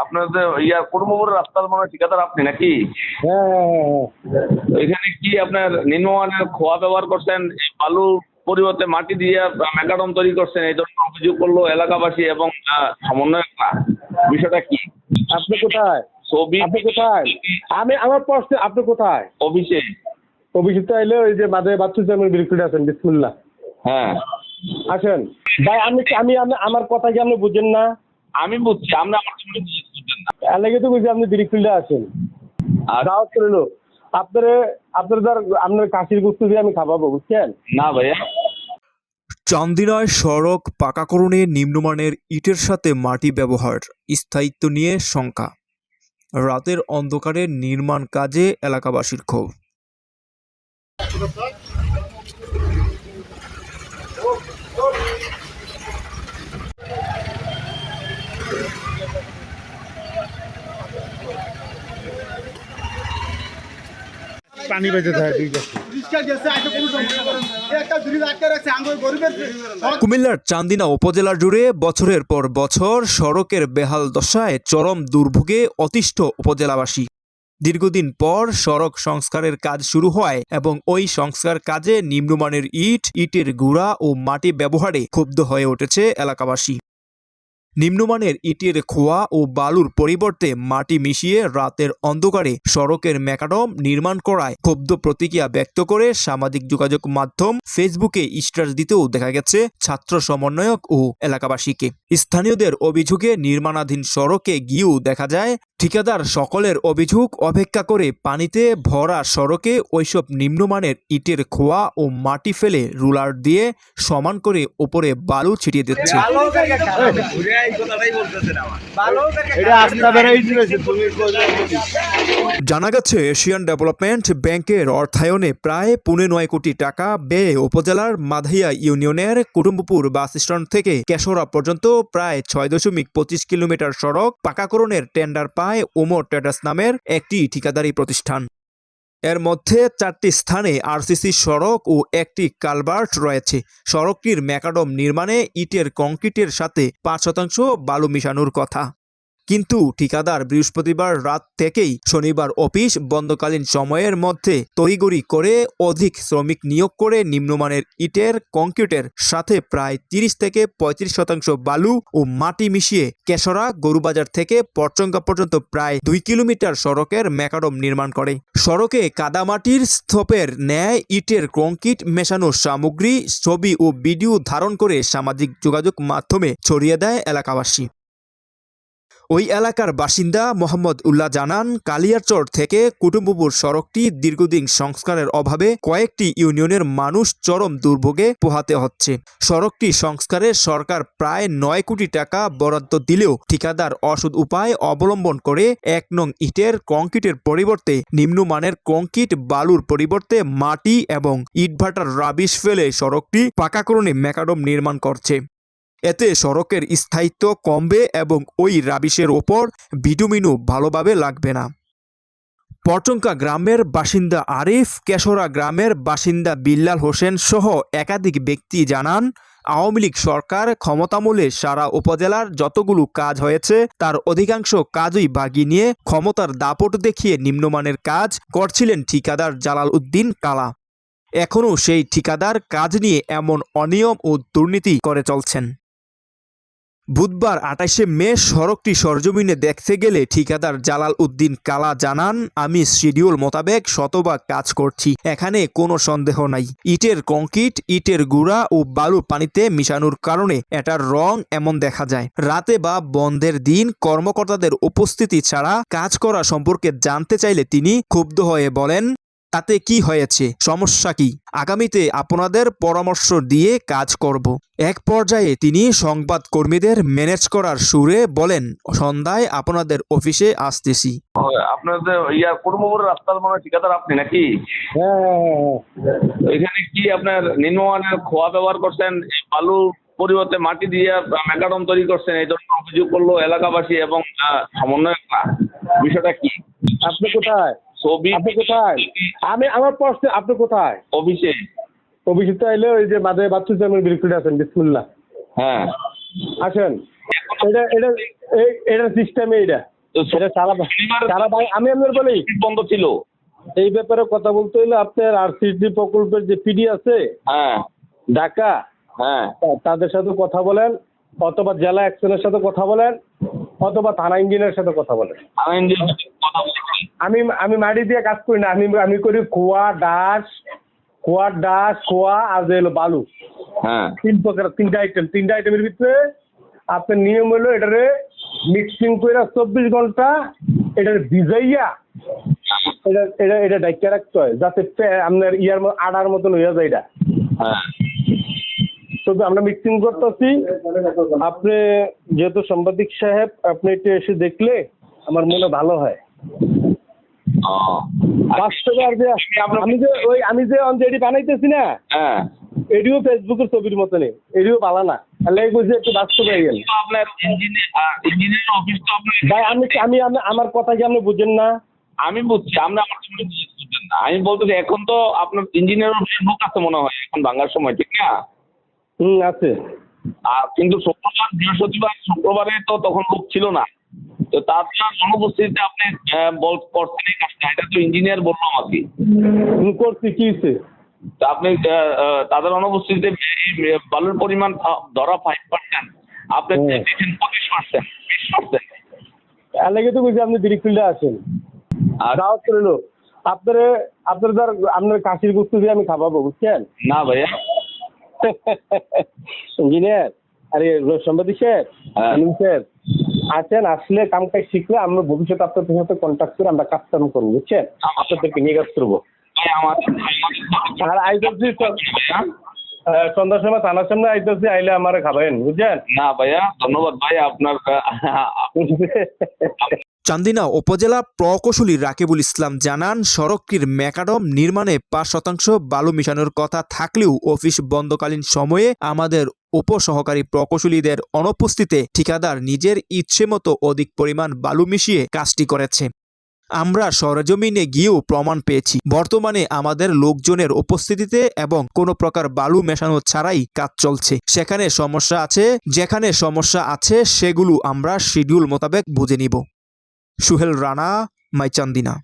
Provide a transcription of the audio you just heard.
আপনাদের ইয়া কুটুম্বপুরের রাস্তার মানে ঠিকাদার আপনি নাকি? হ্যাঁ হ্যাঁ হ্যাঁ হ্যাঁ। এখানে কি আপনার নিম্নমানের খোয়া ব্যবহার করছেন এই বালু পরিবর্তে মাটি দিয়ে ম্যাকাডম তৈরি করছেন এই ধরনের অভিযোগ করল এলাকাবাসী এবং সমন্বয়করা বিষয়টা কি? আপনি কোথায়? ছবি আপনি কোথায়? আমি আমার প্রশ্ন আপনি কোথায়? অফিসে। অভিষিক্ত এলে ওই যে মাঝে বাচ্চু চেয়ারম্যান বিরক্তি আছেন বিসমুল্লাহ। হ্যাঁ। আসেন। ভাই আমি আমি- আমার কথা কি আপনি বুঝেন না? আমি বুঝছি আমরা আমার জিজ্ঞেস করছেন না। এর লেগে তো বুঝি আপনি আর? দাওয়াত করল আপনারে আপনার ধর আপনার কাশির গুস্তু দিয়ে আমি খাওয়াবো বুঝছেন? না ভাইয়া। চান্দিনায় সড়ক পাকাকরণে নিম্নমানের ইটের সাথে মাটি ব্যবহার স্থায়িত্ব নিয়ে শঙ্কা। রাতের অন্ধকারে নির্মাণ কাজে এলাকাবাসীর ক্ষোভ পানি বেঁচে থাকে ঠিক আছে রিক্সা গেছে আইতে কোনো সমস্যা করেন না। এই একটা ব্রিজ আটকে আঙ্গুর গরিবের সড়ক। কুমিল্লার চান্দিনা উপজেলা জুড়ে বছরের পর বছর সড়কের বেহাল দশায় চরম দুর্ভোগে অতিষ্ঠ উপজেলাবাসী। দীর্ঘদিন পর সড়ক সংস্কারের কাজ শুরু হয় এবং ওই সংস্কার কাজে নিম্নমানের ইট ইটের গুঁড়া ও মাটি ব্যবহারে ক্ষুব্ধ হয়ে উঠেছে এলাকাবাসী। নিম্নমানের ইটের খোয়া ও বালুর পরিবর্তে মাটি মিশিয়ে রাতের অন্ধকারে সড়কের ম্যাকাডম নির্মাণ করায় ক্ষুব্ধ প্রতিক্রিয়া ব্যক্ত করে সামাজিক যোগাযোগ মাধ্যম ফেসবুকে স্ট্যাটাস দিতেও দেখা গেছে ছাত্র সমন্বয়ক ও এলাকাবাসীকে। স্থানীয়দের অভিযোগে নির্মাণাধীন সড়কে গিয়েও দেখা যায়, ঠিকাদার সকলের অভিযোগ অপেক্ষা করে পানিতে ভরা সড়কে ওইসব নিম্নমানের ইটের খোয়া ও মাটি ফেলে রুলার দিয়ে সমান করে ওপরে বালু ছিটিয়ে দিচ্ছে। জানা গেছে এশিয়ান ডেভেলপমেন্ট ব্যাংকের অর্থায়নে প্রায় পুনে নয় কোটি টাকা ব্যয়ে উপজেলার মাধাইয়া ইউনিয়নের কুটুম্বপুর বাস স্ট্যান্ড থেকে কেশরা পর্যন্ত প্রায় ছয় দশমিক পঁচিশ কিলোমিটার সড়ক পাকাকরণের টেন্ডার পায় ওমর ট্রেডার্স নামের একটি ঠিকাদারি প্রতিষ্ঠান। এর মধ্যে চারটি স্থানে আরসিসি সড়ক ও একটি কালভার্ট রয়েছে। সড়কটির ম্যাকাডম নির্মাণে ইটের কংক্রিটের সাথে পাঁচ শতাংশ বালু মিশানোর কথা। কিন্তু ঠিকাদার বৃহস্পতিবার রাত থেকেই শনিবার অফিস বন্ধকালীন সময়ের মধ্যে তড়িগড়ি করে অধিক শ্রমিক নিয়োগ করে নিম্নমানের ইটের, কংক্রিটের সাথে প্রায় তিরিশ থেকে পঁয়ত্রিশ শতাংশ বালু ও মাটি মিশিয়ে কেশরা, গরুবাজার থেকে পরচঙ্গা পর্যন্ত প্রায় দুই কিলোমিটার সড়কের ম্যাকাডম নির্মাণ করে। সড়কে কাদামাটির স্তূপের ন্যায় ইটের কংক্রিট মেশানো সামগ্রী, ছবি ও ভিডিও ধারণ করে সামাজিক যোগাযোগ মাধ্যমে ছড়িয়ে দেয় এলাকাবাসী। ওই এলাকার বাসিন্দা মোহাম্মদ উল্লাহ জানান কালিয়ারচর থেকে কুটুম্বপুর সড়কটি দীর্ঘদিন সংস্কারের অভাবে কয়েকটি ইউনিয়নের মানুষ চরম দুর্ভোগে পোহাতে হচ্ছে। সড়কটি সংস্কারে সরকার প্রায় নয় কোটি টাকা বরাদ্দ দিলেও ঠিকাদার অসৎ উপায় অবলম্বন করে এক নং ইটের কংক্রিটের পরিবর্তে নিম্নমানের কংক্রিট বালুর পরিবর্তে মাটি এবং ইটভাটার রাবিশ ফেলে সড়কটি পাকাকরণে ম্যাকাডম নির্মাণ করছে। এতে সড়কের স্থায়িত্ব কমবে এবং ওই রাবিশের ওপর ভিটামিনও ভালোভাবে লাগবে না। পরচঙ্কা গ্রামের বাসিন্দা আরিফ, কেশরা গ্রামের বাসিন্দা বিল্লাল হোসেন সহ একাধিক ব্যক্তি জানান, আওয়ামী লীগ সরকার ক্ষমতামূলে সারা উপজেলার যতগুলো কাজ হয়েছে, তার অধিকাংশ কাজই বাগিয়ে নিয়ে ক্ষমতার দাপট দেখিয়ে নিম্নমানের কাজ করছিলেন ঠিকাদার জালাল উদ্দিন কালা। এখনও সেই ঠিকাদার কাজ নিয়ে এমন অনিয়ম ও দুর্নীতি করে চলছেন। বুধবার আঠাশে মে সড়কটি সরজমিনে দেখতে গেলে ঠিকাদার জালাল উদ্দিন কালা জানান, আমি শিডিউল মোতাবেক শতভাগ কাজ করছি, এখানে কোনো সন্দেহ নাই। ইটের কংক্রিট, ইটের গুঁড়া ও বালু পানিতে মিশানোর কারণে এটার রং এমন দেখা যায়। রাতে বা বন্ধের দিন কর্মকর্তাদের উপস্থিতি ছাড়া কাজ করা সম্পর্কে জানতে চাইলে তিনি ক্ষুব্ধ হয়ে বলেন তাতে কি হয়েছে? সমস্যা কি? আগামীতে আপনাদের পরামর্শ দিয়ে কাজ করব। এক পর্যায়ে তিনি সংবাদ কর্মীদের ম্যানেজ করার সুরে বলেন সন্ধ্যায় আপনাদের অফিসে আসতেছি। আপনাদের ইয়া কুটুম্বপুরের রাস্তার মানে ঠিকাদার আপনি নাকি? হ্যাঁ হ্যাঁ হ্যাঁ এখানে কি আপনার নিম্নমানের খোয়া ব্যবহার করছেন? এই বালু পরিবর্তে মাটি দিয়ে ম্যাকাডম তৈরি করছেন এই ধরনের অভিযোগ করল এলাকাবাসী এবং আহ, সমন্বয়করা। বিষয়টা কি? আপনি কোথায়? ছবি আপনি কোথায়? আমি আমার প্রশ্ন আপনি কোথায়? এলে ওই যে মাঝে বাচ্চু চেয়ারম্যান বিরক্তি আছেন বিসমুল্লাহ। হ্যাঁ। আসেন। এটা এটা এই এটা। সিস্টেম এটা সারা সারা বাং আমি আপনার বলি বন্ধ ছিল। এই ব্যাপারে কথা বলতে হলে আপনার আর আরসিডি প্রকল্পের যে পিডি আছে হ্যাঁ। ঢাকা হ্যাঁ। তাদের সাথে কথা বলেন অথবা জেলা অ্যাকশনের সাথে কথা বলেন অথবা থানা ইঞ্জিনিয়ারের সাথে কথা বলেন আমি আমি মাটি দিয়ে কাজ করি না আমি আমি করি কুয়া ডাস কুয়া ডাস কুয়া আর যে হলো বালু। হ্যাঁ। তিন প্রকার তিনটা আইটেম তিনটা আইটেমের ভিতরে আপনার নিয়ম হলো এটারে মিক্সিং করে চব্বিশ ঘণ্টা এটার ভিজাইয়া এটা এটা এটা ডাইকা রাখতে হয় যাতে আপনার ইয়ার আড়ার মতন হয়ে যায় এটা। হ্যাঁ। শুধু আমরা মিক্সিং করতেছি। আপনি যেহেতু সাংবাদিক সাহেব আপনি একটু এসে দেখলে আমার মনে ভালো হয়। যে আমি যে ওই আমি যে অঞ্জলি বানাইতেছি না এটিও ফেসবুকের ছবির মতনই এটিও ভালো না। তাহলে বুঝে একটু বাস্তবে গেল। তো আপনার ইঞ্জিনিয়ার ইঞ্জিনিয়ার অফিস তো আপনার ভাই আমি আমি আমি- আমার কথা কি আপনি বুঝেন না? আমি বুঝছি আমরা আমি বলতেছি এখন তো আপনার ইঞ্জিনিয়ার আছে মনে হয় এখন ভাঙার সময় ঠিক না? হুম আছে। আর কিন্তু শুক্রবার বৃহস্পতিবার শুক্রবারে তো তখন লোক ছিল না। তো তার অনুপস্থিতিতে আপনি বল করছেন এই কাজটা এটা তো ইঞ্জিনিয়ার বলল আমাকে। হুম, করছি কি তা আপনি তাদের অনুপস্থিতিতে বালুর পরিমাণ ধরা ফাইভ পার্সেন্ট আপনি হুম। দিয়েছেন পঁচিশ পার্সেন্ট বিশ পার্সেন্ট এর লেগে তো বুঝি আপনি দিরিক ফিল্ডে আর দাওয়াত করে লো আপনারে আপনার ধর আপনার কাশির গুস্তু দিয়ে আমি খাওয়াবো বুঝছেন? না ভাইয়া। ইঞ্জিনিয়ার আরে সাংবাদিক স্যার হ্যাঁ। স্যার আছেন আসলে কাম কাজ শিখলে আমরা ভবিষ্যতে আপনাদের সাথে কন্ট্যাক্ট করে আমরা কাজ কাম করব বুঝছেন? আপনাদেরকে নিয়ে কাজ করব। আমাদের আর আইতেছি সন্ধ্যার সময় থানার সামনে আইতেছি আইলে আমার খাবেন বুঝছেন? না ভাইয়া ধন্যবাদ ভাই আপনার চান্দিনা উপজেলা প্রকৌশলী রাকিবুল ইসলাম জানান, সড়কটির ম্যাকাডম নির্মাণে পাঁচ শতাংশ বালু মিশানোর কথা থাকলেও অফিস বন্ধকালীন সময়ে আমাদের উপসহকারী প্রকৌশলীদের অনুপস্থিতিতে ঠিকাদার নিজের ইচ্ছে মতো অধিক পরিমাণ বালু মিশিয়ে কাজটি করেছে। আমরা সরজমিনে গিয়েও প্রমাণ পেয়েছি। বর্তমানে আমাদের লোকজনের উপস্থিতিতে এবং কোনো প্রকার বালু মেশানো ছাড়াই কাজ চলছে। সেখানে সমস্যা আছে, যেখানে সমস্যা আছে সেগুলো আমরা শিডিউল মোতাবেক বুঝে নিব। সুহেল রানা মাইচান্দিনা।